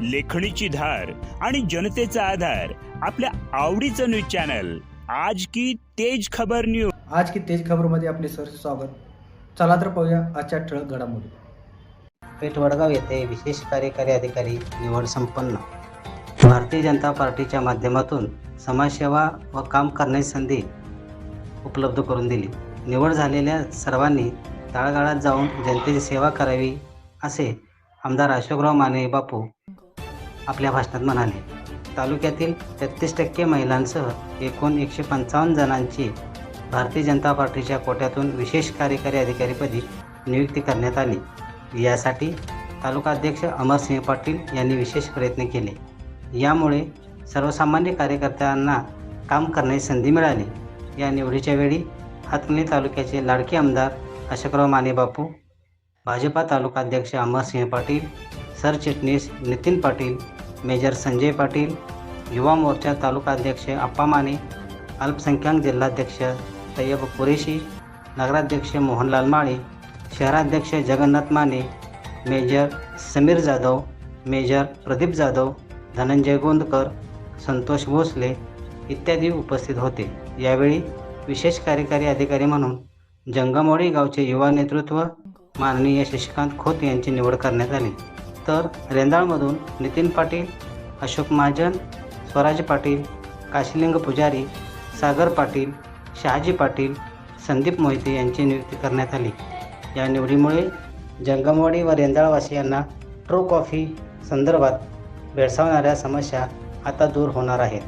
लेखणीची धार आणि जनतेचा आधार आपल्या आवडीचं न्यूज चॅनल. आज की तेज खबर न्यूज आज की तेज खबरमध्ये आपले सर स्वागत. चला तर पाहूया आजच्या ठळक घडामोडी. पेठ वडगाव येथे विशेष कार्यकारी अधिकारी निवड संपन्न. भारतीय जनता पार्टीच्या माध्यमातून समाजसेवा व काम करण्याची संधी उपलब्ध करून दिली. निवड झालेल्या सर्वांनी तळागाळात जाऊन जनतेची सेवा करावी असे आमदार अशोकराव माने बापू आपल्या भाषणात म्हणाले. तालुक्यातील तेहतीस टक्के महिलांसह एकूण एकशे पंचावन्न जणांची भारतीय जनता पार्टीच्या कोट्यातून विशेष कार्यकारी अधिकारीपदी नियुक्ती करण्यात आली. यासाठी तालुकाध्यक्ष अमरसिंह पाटील यांनी विशेष प्रयत्न केले. यामुळे सर्वसामान्य कार्यकर्त्यांना काम करण्याची संधी मिळाली. या निवडीच्या वेळी हातकणी तालुक्याचे लाडके आमदार अशोकराव माने बापू भाजपा तालुकाध्यक्ष अमरसिंह पाटील सरचिटणीस नितीन पाटील मेजर संजय पाटील युवा मोर्चा तालुकाध्यक्ष अप्पा माने अल्पसंख्याक जिल्हाध्यक्ष तय्यब कुरेशी नगराध्यक्ष मोहनलाल माळे शहराध्यक्ष जगन्नाथ माने मेजर समीर जाधव मेजर प्रदीप जाधव धनंजय गोंदकर संतोष भोसले इत्यादी उपस्थित होते. यावेळी विशेष कार्यकारी अधिकारी म्हणून जंगमवाडी गावचे युवा नेतृत्व माननीय शशिकांत खोत यांची निवड करण्यात आली. तर रेंदाळमधून नितीन पाटील अशोक महाजन स्वराज पाटील काशीलिंग पुजारी सागर पाटील शहाजी पाटील संदीप मोहिते यांची नियुक्ती करण्यात आली. या निवडीमुळे जंगमवाडी व रेंदाळवासियांना ट्रू कॉफी संदर्भात भेडसावणाऱ्या समस्या आता दूर होणार आहेत.